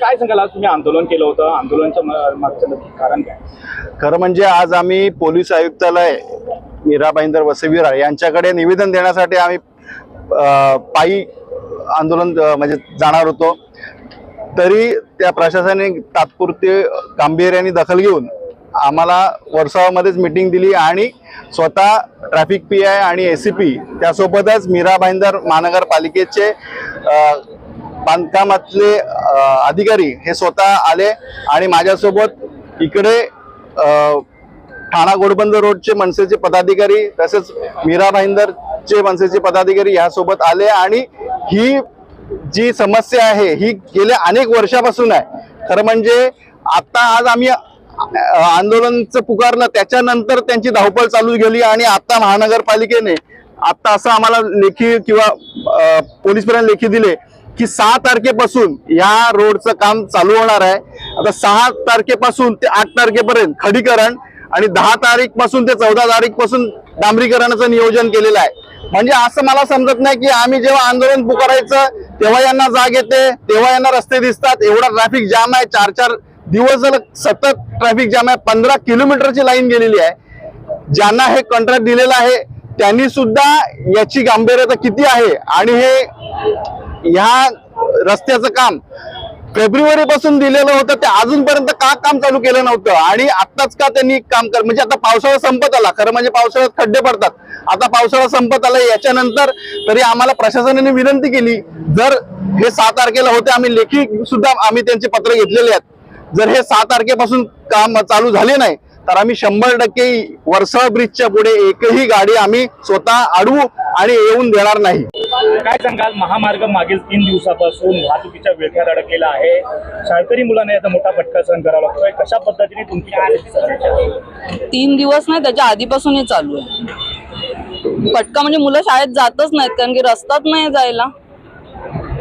काय सांगाल? आज तुम्ही आंदोलन केलं होतं. आंदोलनच्या मागचं नक्की कारण काय? खरं म्हणजे आज आम्ही पोलीस आयुक्तालय मीरा भाईंदर वसई यांच्याकडे निवेदन देण्यासाठी आम्ही पायी आंदोलन म्हणजे जाणार होतो. तरी त्या प्रशासनाने तात्पुरते गांभीर्याने दखल घेऊन आम्हाला वर्षावामध्येच मीटिंग दिली आणि स्वतः ट्रॅफिक पी आय आणि ए सी पी त्यासोबतच मीरा भाईंदर महानगरपालिकेचे बांधकामातले अधिकारी हे स्वतः आले आणि माझ्यासोबत इकडे ठाणा गोडबंद रोडचे मनसेचे पदाधिकारी तसेच मीरा भाईंदरचे मनसेचे पदाधिकारी यासोबत आले आणि ही जी समस्या आहे ही गेल्या अनेक वर्षापासून आहे. खरं म्हणजे आता आज आम्ही आंदोलनचं पुकारलं त्याच्यानंतर त्यांची धावपळ चालू गेली आणि आता महानगरपालिकेने आता असं आम्हाला लेखी किंवा पोलीसपर्यंत लेखी दिले. की सहा तारखेपासून या रोडचं काम चालू होणार आहे. आता सहा तारखेपासून ते आठ तारखेपर्यंत खडीकरण आणि दहा तारीखपासून ते चौदा तारीखपासून डांबरीकरणाचं नियोजन केलेलं आहे. म्हणजे असं मला समजत नाही की आम्ही जेव्हा आंदोलन पुकारायचं तेव्हा यांना जाग येते तेव्हा यांना रस्ते दिसतात एवढा ट्रॅफिक जाम आहे चार चार दिवस सतत ट्रॅफिक जाम आहे पंधरा किलोमीटरची लाईन गेलेली आहे. ज्यांना हे कॉन्ट्रॅक्ट दिलेलं आहे त्यांनी सुद्धा याची गांभीर्यता किती आहे? आणि हे ह्या रस्त्याचं काम फेब्रुवारी पासून दिलेलं होतं ते अजूनपर्यंत का काम चालू केलं नव्हतं? आणि आत्ताच का त्यांनी काम कर म्हणजे आता पावसाळा संपत आला. खरं म्हणजे पावसाळ्यात खड्डे पडतात. आता पावसाळा संपत आला याच्यानंतर तरी आम्हाला प्रशासनाने विनंती केली जर हे सहा तारखेला होते आम्ही लेखी सुद्धा आम्ही त्यांचे पत्र घेतलेले आहेत. जर हे सहा तारखेपासून काम चालू झाले नाही तर आम्ही शंभर टक्के वर्सळ ब्रिजच्या पुढे एकही गाडी आम्ही स्वतः अडवू आणि येऊन देणार नाही. काय सांगाल? महामार्ग मागील तीन दिवसापासून वाहतुकीच्या विळख्यात अडकलेला आहे. शाळकरी मुलांना याचा मोठा फटका सहन करावा लागतोय. कशा पद्धतीने तुमची? तीन दिवस नाही त्याच्या आधीपासून हे चालू आहे. फटका म्हणजे मुलं शाळेत जातच नाहीत कारण की रस्ताच नाही जायला.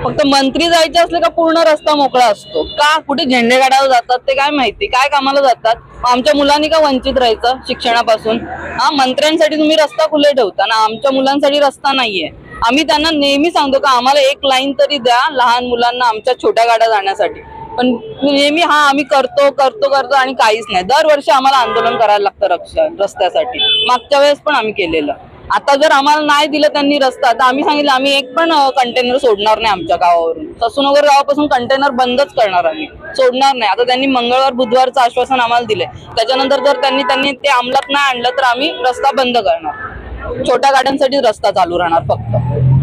फक्त मंत्री जायचे असले का पूर्ण रस्ता मोकळा असतो. का कुठे झेंडे काढायला जातात ते काय माहिती? काय कामाला जातात? आमच्या मुलांनी का वंचित राहायचं शिक्षणापासून? हा मंत्र्यांसाठी तुम्ही रस्ता खुले ठेवता ना? आमच्या मुलांसाठी रस्ता नाहीये. आम्ही त्यांना नेहमी सांगतो का आम्हाला एक लाईन तरी द्या लहान मुलांना आमच्या छोट्या गाड्या जाण्यासाठी. पण नेहमी हा आम्ही करतो करतो करतो आणि काहीच नाही. दरवर्षी आम्हाला आंदोलन करायला लागतं रक्षा रस्त्यासाठी. मागच्या वेळेस पण आम्ही केलेलं. आता जर आम्हाला नाही दिलं त्यांनी रस्ता तर आम्ही सांगितलं आम्ही एक पण कंटेनर सोडणार नाही आमच्या गावावरून. ससूनगर गावापासून कंटेनर बंदच करणार आम्ही. सोडणार नाही. आता त्यांनी मंगळवार बुधवारचं आश्वासन आम्हाला दिलंय. त्याच्यानंतर जर त्यांनी त्यांनी ते अंमलात नाही आणलं तर आम्ही रस्ता बंद करणार. छोट्या गाड्यांसाठी रस्ता चालू राहणार फक्त.